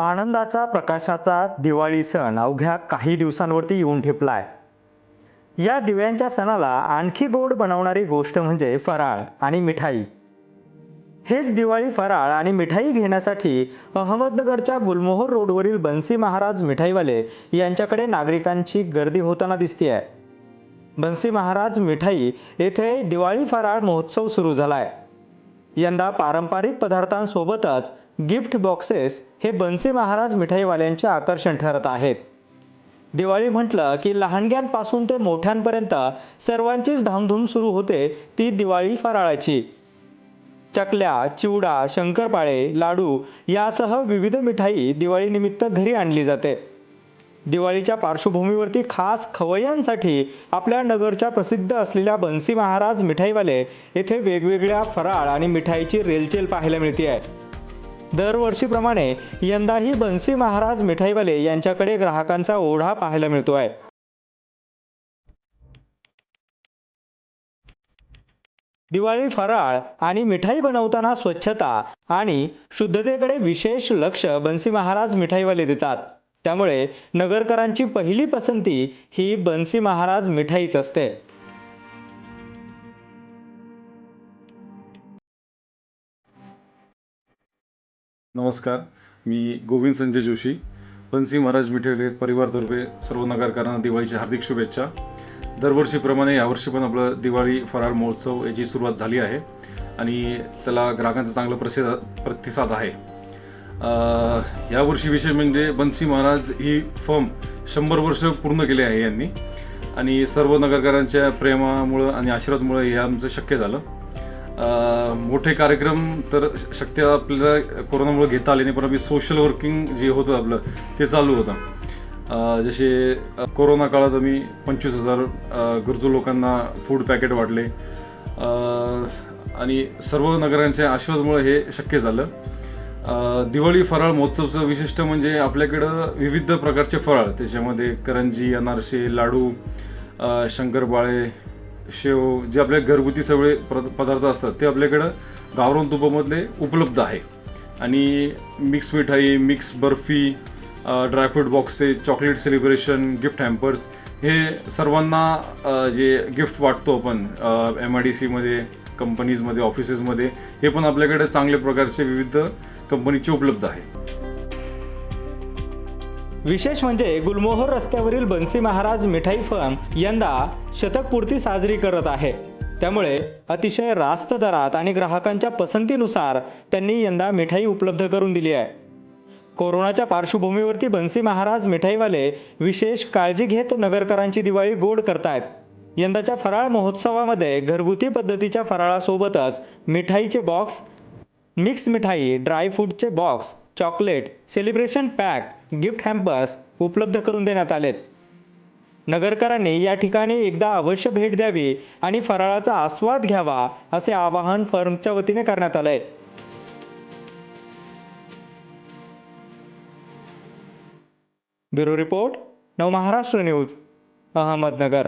आनंदाचा प्रकाशाचा दिवाळी सण अवघ्या काही दिवसांवरती येऊन ठेपलाय. या दिव्यांच्या सणाला आणखी गोड बनवणारी गोष्ट म्हणजे फराळ आणि मिठाई. हेच दिवाळी फराळ आणि मिठाई घेण्यासाठी अहमदनगरच्या गुलमोहर रोडवरील बन्सी महाराज मिठाईवाले यांच्याकडे नागरिकांची गर्दी होताना दिसते बन्सी महाराज मिठाई येथे दिवाळी फराळ महोत्सव सुरू झालाय. यंदा पारंपरिक पदार्थांसोबतच गिफ्ट बॉक्सेस हे बनसी महाराज मिठाईवाल्यांचे आकर्षण ठरत आहेत. दिवाळी म्हटलं की लहानग्यांपासून ते मोठ्यांपर्यंत सर्वांचीच धामधूम सुरू होते ती दिवाळी फराळाची. चकल्या चिवडा शंकरपाळे लाडू यासह विविध मिठाई दिवाळीनिमित्त घरी आणली जाते. दिवाळीच्या पार्श्वभूमीवरती खास खवय्यांसाठी आपल्या नगरच्या प्रसिद्ध असलेल्या बन्सी महाराज मिठाईवाले येथे वेगवेगळ्या फराळ आणि मिठाईची रेलचेल पाहायला मिळते आहे दरवर्षीप्रमाणे यंदाही बन्सी महाराज मिठाईवाले यांच्याकडे ग्राहकांचा ओढा पाहायला मिळतो आहे दिवाळी फराळ आणि मिठाई बनवताना स्वच्छता आणि शुद्धतेकडे विशेष लक्ष बन्सी महाराज मिठाईवाले देतात. त्यामुळे नगरकरांची पहिली पसंती ही बन्सी महाराज मिठाईच असते. नमस्कार मी गोविंद संजय जोशी. बन्सी महाराज मिठाई परिवारतर्फे सर्व नगरकरांना दिवाळीच्या हार्दिक शुभेच्छा. दरवर्षीप्रमाणे यावर्षी पण आपलं दिवाळी फराळ महोत्सव याची सुरुवात झाली आहे आणि त्याला ग्राहकांचा चांगला प्रसिद्ध प्रतिसाद आहे. यावर्षी विशेष म्हणजे बन्सी महाराज ही फर्म शंभर वर्ष पूर्ण केले आहे यांनी. आणि सर्व नगरकरांच्या प्रेमामुळं आणि आशीर्वादमुळं हे आमचं शक्य झालं. मोठे कार्यक्रम तर शक्य आपल्याला कोरोनामुळे घेता आले नाही पण आम्ही सोशल वर्किंग जे होतं आपलं ते चालू होतं. जसे कोरोना काळात आम्ही पंचवीस हजार गरजू लोकांना फूड पॅकेट वाटले. आणि सर्व नगरांच्या आशीर्वादमुळे हे शक्य झालं. दिवाळी फराळ महोत्सवचं विशिष्ट म्हणजे आपल्याकडं विविध प्रकारचे फराळ त्याच्यामध्ये करंजी अनारसे लाडू शंकरबाळे शंकरपाळे शेव जे आपल्या घरगुती सगळे प्र- पदार्थ असतात ते आपल्याकडं गावरान तुपामधले उपलब्ध आहे. आणि मिक्स मिठाई mix barfi dry fruit boxes chocolate celebration gift hampers हे सर्वांना जे गिफ्ट वाटतो आपण एम आय डी सीमध्ये कंपनीजमध्ये ऑफिसेसमध्ये हे पण आपल्याकडे चांगल्या प्रकारचे विविध कंपनीचे उपलब्ध आहे. विशेष म्हणजे गुलमोहर रस्त्यावरील बन्सी महाराज मिठाई फर्म यंदा शतकपूर्ती साजरी करत आहे. त्यामुळे अतिशय रास्त दरात आणि ग्राहकांच्या पसंतीनुसार त्यांनी यंदा मिठाई उपलब्ध करून दिली आहे. कोरोनाच्या पार्श्वभूमीवरती बन्सी महाराज मिठाईवाले विशेष काळजी घेत नगरकरांची दिवाळी गोड करतायत. यंदाच्या फराळ महोत्सवामध्ये घरगुती पद्धतीच्या फराळासोबतच मिठाईचे बॉक्स मिक्स मिठाई ड्रायफ्रूटचे box chocolate celebration pack gift hampers उपलब्ध करून देण्यात आलेत. नगरकरांनी या ठिकाणी एकदा अवश्य भेट द्यावी आणि फराळाचा आस्वाद घ्यावा असे आवाहन फर्मच्या वतीने करण्यात आलंय. Bureau report Navmaharashtra news Ahmednagar.